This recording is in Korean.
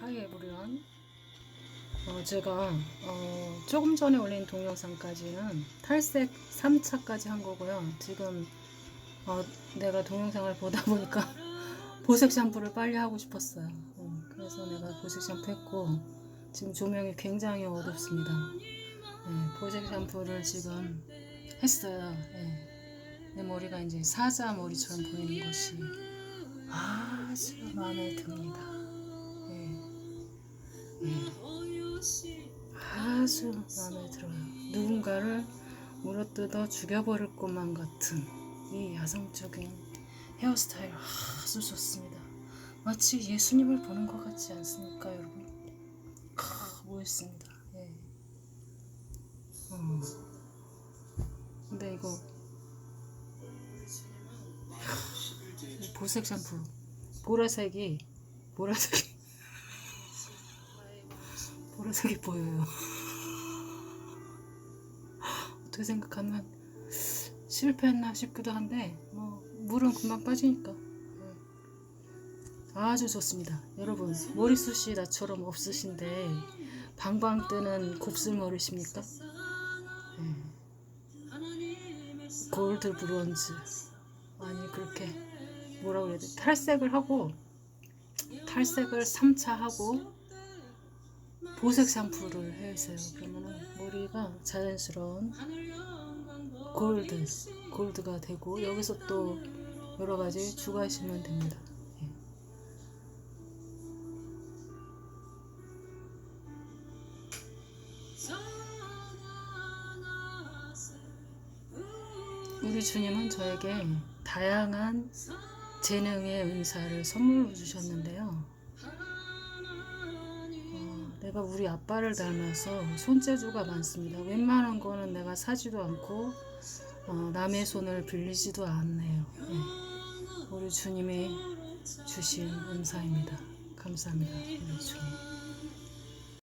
하이 에브리원 어, 제가 어, 조금 전에 올린 동영상까지는 탈색 3차까지 한 거고요 지금 어, 내가 동영상을 보다 보니까 보색 샴푸를 빨리 하고 싶었어요 어, 그래서 내가 보색 샴푸 했고 지금 조명이 굉장히 어둡습니다 네, 보색 샴푸를 지금 했어요 네. 내 머리가 이제 사자 머리처럼 보이는 것이 아주 마음에 듭니다. 아주 마음에 들어요. 누군가를 물어뜯어 죽여버릴 것만 같은 이 야성적인 헤어스타일 아주 좋습니다. 마치 예수님을 보는 것 같지 않습니까, 여러분? 아, 멋있습니다. 예. 어. 근데 이거 이 보색 샴푸 보라색이 보라색이 보라색이 보여요. 어떻게 생각하면 실패했나 싶기도 한데 뭐 물은 금방 빠지니까 네. 아주 좋습니다. 여러분 머리숱이 나처럼 없으신데 방방 뜨는 곱슬머리십니까? 네. 골드 브론즈 아니 그렇게 뭐라고 해야 돼 탈색을 하고 탈색을 3차 하고 보색 샴푸를 해주세요. 그러면은 머리가 자연스러운 골드, 골드가 되고 여기서 또 여러 가지 추가하시면 됩니다. 예. 우리 주님은 저에게 다양한 재능의 은사를 선물로 주셨는데요. 어, 내가 우리 아빠를 닮아서 손재주가 많습니다. 웬만한 거는 내가 사지도 않고 어, 남의 손을 빌리지도 않네요. 예. 우리 주님이 주신 은사입니다. 감사합니다. 우리 주님.